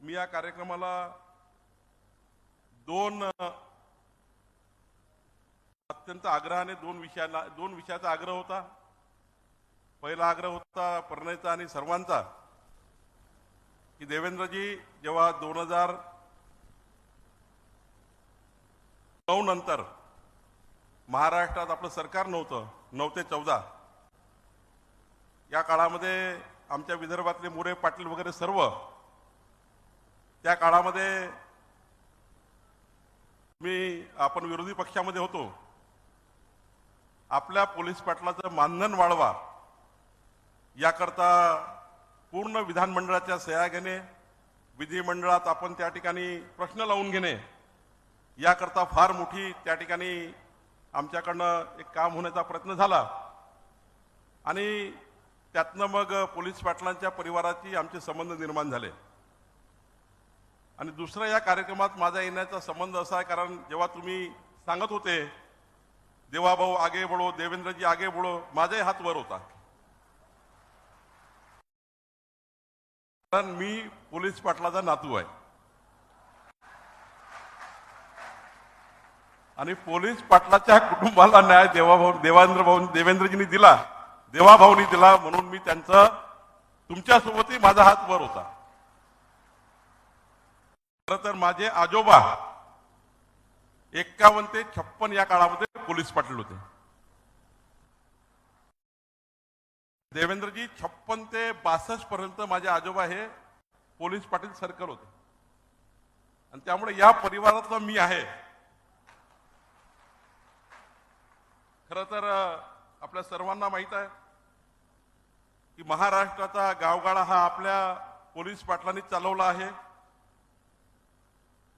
मी या कार्यक्रमाला दोन अत्यंत आग्रहाने दोन विषयाला दोन विषयाचा आग्रह होता. पहिला आग्रह होता प्रणयचा आणि सर्वांचा की देवेंद्रजी जेव्हा दोन हजार नऊ नंतर महाराष्ट्रात आपलं सरकार नव्हतं नऊ ते चौदा या काळामध्ये आमच्या विदर्भातले मोरे पाटील वगैरे सर्व त्या काळामध्ये मी आपण विरोधी पक्षामध्ये होतो. आपल्या पोलीस पाटलाचं मानधन वाढवा. याकरता पूर्ण विधानमंडळाच्या सह्या घेणे विधिमंडळात आपण त्या ठिकाणी प्रश्न लावून घेणे याकरता फार मोठी त्या ठिकाणी आमच्याकडनं एक काम होण्याचा प्रयत्न झाला. आणि त्यातनं मग पोलीस पाटलांच्या परिवाराची आमचे संबंध निर्माण झाले. आणि दुसरा या कार्यक्रमात माझा येण्याचा संबंध असा आहे कारण जेव्हा तुम्ही सांगत होते देवाभाऊ आगे बोळो देवेंद्रजी आगे बोळो माझाही हात वर होता. कारण मी पोलीस पाटलाचा नातू आहे. आणि पोलीस पाटलाच्या कुटुंबाला न्याय देवाभाऊ देवेंद्र भाऊ देवेंद्रजींनी दिला देवाभाऊनी दिला म्हणून मी त्यांचं तुमच्यासोबतही माझा हात वर होता. खरं तर माझे आजोबा एक्कावन्न ते छप्पन या काळामध्ये पोलीस पाटील होते. देवेंद्रजी छप्पन ते बासष्ट पर्यंत माझे आजोबा हे पोलीस पाटील सर्कल होते. आणि त्यामुळे या परिवारातला मी आहे. खर तर आपल्या सर्वांना माहीत आहे की महाराष्ट्राचा गावगाडा हा आपल्या पोलीस पाटलांनी चालवला आहे.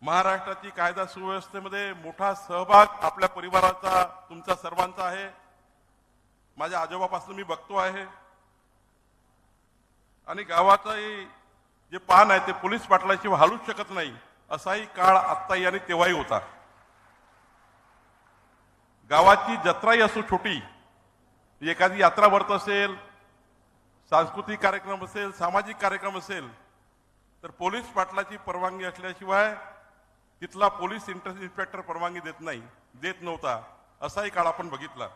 महाराष्ट्राची कायदा सुव्यवस्थेमध्ये मोठा सहभाग आपल्या परिवाराचा तुमचा सर्वांचा आहे. माझ्या आजोबापासून मी बघतो आहे. आणि गावाचंही जे पान आहे ते पोलीस पाटलाशिवाय हालूच शकत नाही असाही काळ आत्ताही आणि तेव्हाही होता. गावाची जत्राही असो छोटी एखादी यात्रा भरत असेल सांस्कृतिक कार्यक्रम असेल सामाजिक कार्यक्रम असेल तर पोलीस पाटलाची परवानगी असल्याशिवाय तिथला पोलीस इंटर इन्स्पेक्टर परवानगी देत नाही देत नव्हता असाही काळ आपण बघितला.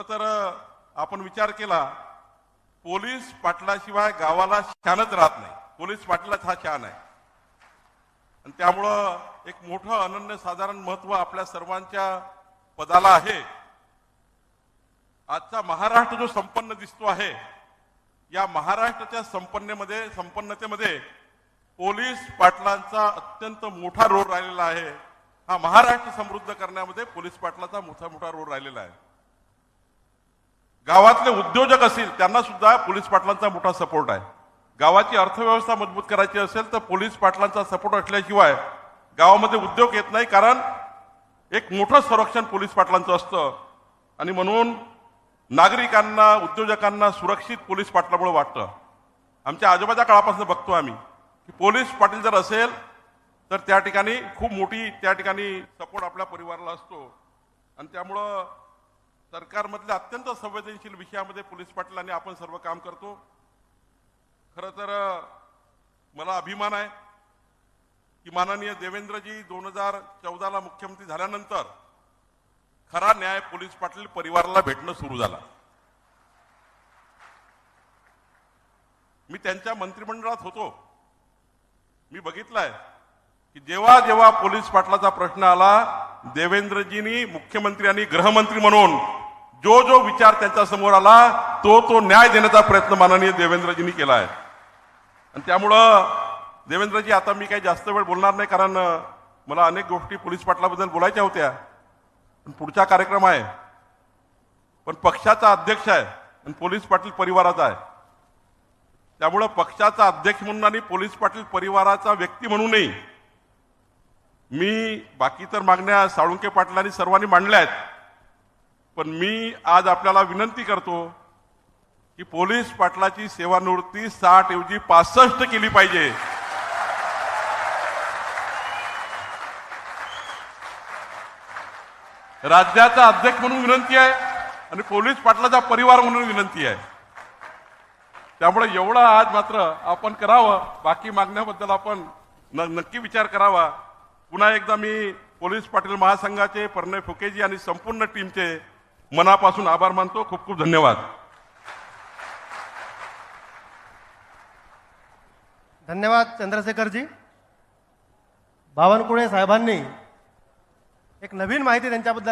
तर आपण विचार केला पोलीस पाटलाशिवाय गावाला शानच राहत नाही. पोलीस पाटलाच हा शान आहे. आणि त्यामुळं एक मोठं अनन्य साधारण महत्त्व आपल्या सर्वांच्या पदाला आहे. आजचा महाराष्ट्र जो संपन्न दिसतो आहे या महाराष्ट्राच्या संपन्नेमध्ये संपन्नतेमध्ये पोलीस पाटलांचा अत्यंत मोठा रोल राहिलेला आहे. हा महाराष्ट्र समृद्ध करण्यामध्ये पोलीस पाटलाचा मोठा मोठा रोल राहिलेला आहे. गावातले उद्योजक असतील त्यांना सुद्धा पोलीस पाटलांचा मोठा सपोर्ट आहे. गावाची अर्थव्यवस्था मजबूत करायची असेल तर पोलीस पाटलांचा सपोर्ट असल्याशिवाय गावामध्ये उद्योग येत नाही. कारण एक मोठं संरक्षण पोलीस पाटलांचं असतं. आणि म्हणून नागरिकांना उद्योजकांना सुरक्षित पोलीस पाटलामुळे वाटतं. आमच्या आजोबाच्या काळापासून बघतो आम्ही. पोलीस पाटील जर असेल तर त्या ठिकाणी खूप मोठी त्या ठिकाणी सपोर्ट आपल्या परिवाराला असतो. आणि त्यामुळं सरकारमधल्या अत्यंत संवेदनशील विषयामध्ये पोलीस पाटलांनी आपण सर्व काम करतो. खरं तर मला अभिमान आहे की माननीय देवेंद्रजी दोन हजार चौदाला मुख्यमंत्री झाल्यानंतर खरा न्याय पोलीस पाटील परिवाराला भेटणं सुरू झाला. मी त्यांच्या मंत्रिमंडळात होतो. मी बघितलंय की जेव्हा जेव्हा पोलीस पाटलाचा प्रश्न आला देवेंद्रजींनी मुख्यमंत्री आणि गृहमंत्री म्हणून जो जो विचार त्यांच्यासमोर आला तो तो न्याय देण्याचा प्रयत्न माननीय देवेंद्रजींनी केला आहे आणि त्यामुळं देवेंद्रजी आता मी काही जास्त वेळ बोलणार नाही कारण मला अनेक गोष्टी पोलीस पाटलाबद्दल बोलायच्या होत्या. पण पुढचा कार्यक्रम आहे. पण पक्षाचा अध्यक्ष आहे. आणि पोलीस पाटील परिवाराचा आहे. त्यामुळं पक्षाचा अध्यक्ष म्हणून आणि पोलीस पाटील परिवाराचा व्यक्ती म्हणूनही मी बाकी तर मागण्या साळुंके पाटलांनी सर्वांनी मांडल्या आहेत. पण मी आज आपल्याला विनंती करतो की पोलीस पाटलाची सेवानिवृत्ती साठ ऐवजी पासष्ट केली पाहिजे. राज्याचा अध्यक्ष म्हणून विनंती आहे आणि पोलीस पाटलाचा परिवार म्हणून विनंती आहे. त्यामुळे एवढं आज मात्र आपण करावं बाकी मागण्याबद्दल आपण न नक्की विचार करावा. पुन्हा एकदा मी पोलीस पाटील महासंघाचे पर्णय फुकेजी आणि संपूर्ण टीमचे मनापासून आभार मानतो. खूप खूप धन्यवाद. धन्यवाद चंद्रशेखरजी. बावनकुळे साहेबांनी एक नवीन माहिती त्यांच्याबद्दल